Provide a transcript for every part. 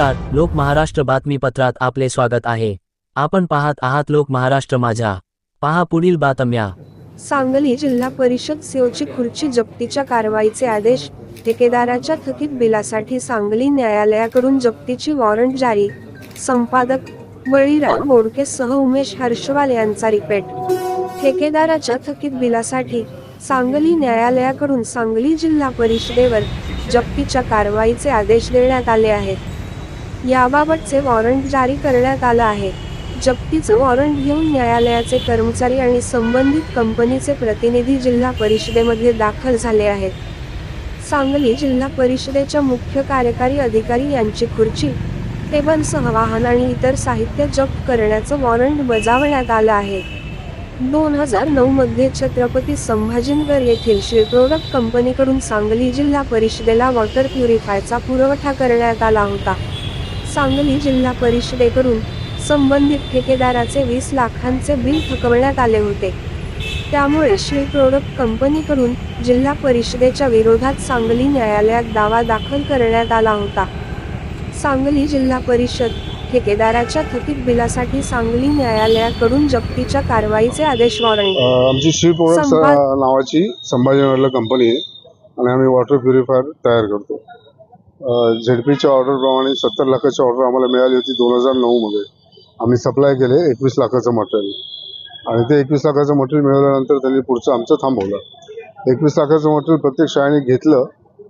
नमस्कार लोक महाराष्ट्र बातमीपत्रात आपले स्वागत आहे. आपण पाहत आहात लोक महाराष्ट्र माझ्या. पहा पुढील बातम्या. सांगली जिल्हा परिषद सीओची खुर्ची जप्तीच्या कारवाईचे आदेश ठेकेदाराच्या थकीत बिलासाठी सांगली न्यायालयाकडून जप्तीची वॉरंट जारी. संपादक बळीराम बोडकेसह उमेश हर्षवाल यांचा रिपेट. ठेकेदाराच्या थकीत बिलासाठी सांगली न्यायालयाकडून सांगली जिल्हा परिषदेवर जप्तीच्या कारवाईचे आदेश देण्यात आले आहेत. याबाबतचे वॉरंट जारी करण्यात आलं आहे. जप्तीचं वॉरंट घेऊन न्यायालयाचे कर्मचारी आणि संबंधित कंपनीचे प्रतिनिधी जिल्हा परिषदेमध्ये दाखल झाले आहेत. सांगली जिल्हा परिषदेच्या मुख्य कार्यकारी अधिकारी यांची खुर्ची टेबलसह वाहन आणि इतर साहित्य जप्त करण्याचं वॉरंट बजावण्यात आलं आहे. दोन हजार नऊमध्ये छत्रपती संभाजीनगर येथील शिरप्रोडक्ट कंपनीकडून सांगली जिल्हा परिषदेला वॉटर प्युरिफायचा पुरवठा करण्यात आला होता. सांगली जिल्हा परिषदेकडून संबंधित ठेकेदाराचे वीस लाखांचे बिल थकवण्यात आले होते. त्यामुळे श्री प्रोडक्ट कंपनीकडून जिल्हा परिषदेच्या विरोधात सांगली न्यायालयात दावा दाखल करण्यात आला होता. सांगली जिल्हा परिषद ठेकेदाराच्या थकीत बिलासाठी सांगली न्यायालयाकडून जप्तीच्या कारवाईचे आदेश वॉरंट. आमची श्री अ, नावाची संभाजीनगरला कंपनी आहे आणि आम्ही वॉटर प्युरिफायर तयार करतो. झेडपीच्या ऑर्डरप्रमाणे सत्तर लाखाची ऑर्डर आम्हाला मिळाली होती दोन हजार नऊमध्ये. आम्ही सप्लाय केले एकवीस लाखाचं मटेरियल. आणि ते एकवीस लाखाचं मटेरियल मिळवल्यानंतर त्यांनी पुढचं आमचं थांबवलं. एकवीस लाखाचं मटेरियल प्रत्येक शाळेने घेतलं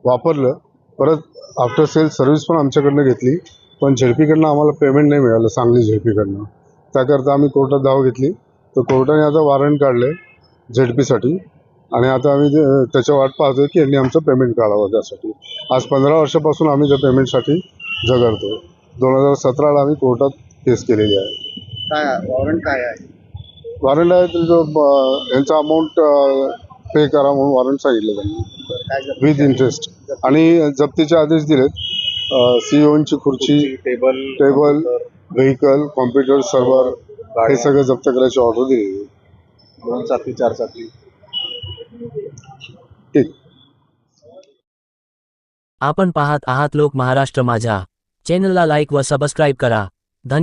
वापरलं परत आफ्टर सेल सर्व्हिस पण आमच्याकडनं घेतली पण झेडपीकडनं आम्हाला पेमेंट नाही मिळालं सांगली झेडपीकडनं. त्याकरता आम्ही कोर्टात धाव घेतली. तर कोर्टाने आता वॉरंट काढले झेडपीसाठी. आणि आता आम्ही त्याच्या वाट पाहतोय की यांनी आमचं पेमेंट काढावं त्यासाठी. आज पंधरा वर्षापासून आम्ही त्या पेमेंटसाठी झगडतो दोन हजार सतराला आम्ही कोर्टात केस केलेली आहे. काय वॉरंट काय आहे? वॉरंट आहे ब- यांचा अमाऊंट पे करा म्हणून वॉरंट सांगितलं त्यांनी विथ इंटरेस्ट आणि जप्तीचे आदेश दिलेत. सीओची खुर्ची table table vehicle computer server हे सगळं जप्त करायची ऑर्डर दिलेली आहे. दोन चाकी चार चाकी. ठीक आपण पाहत आहात लोक महाराष्ट्र माझ्या. चॅनलला लाईक व सबस्क्राईब करा.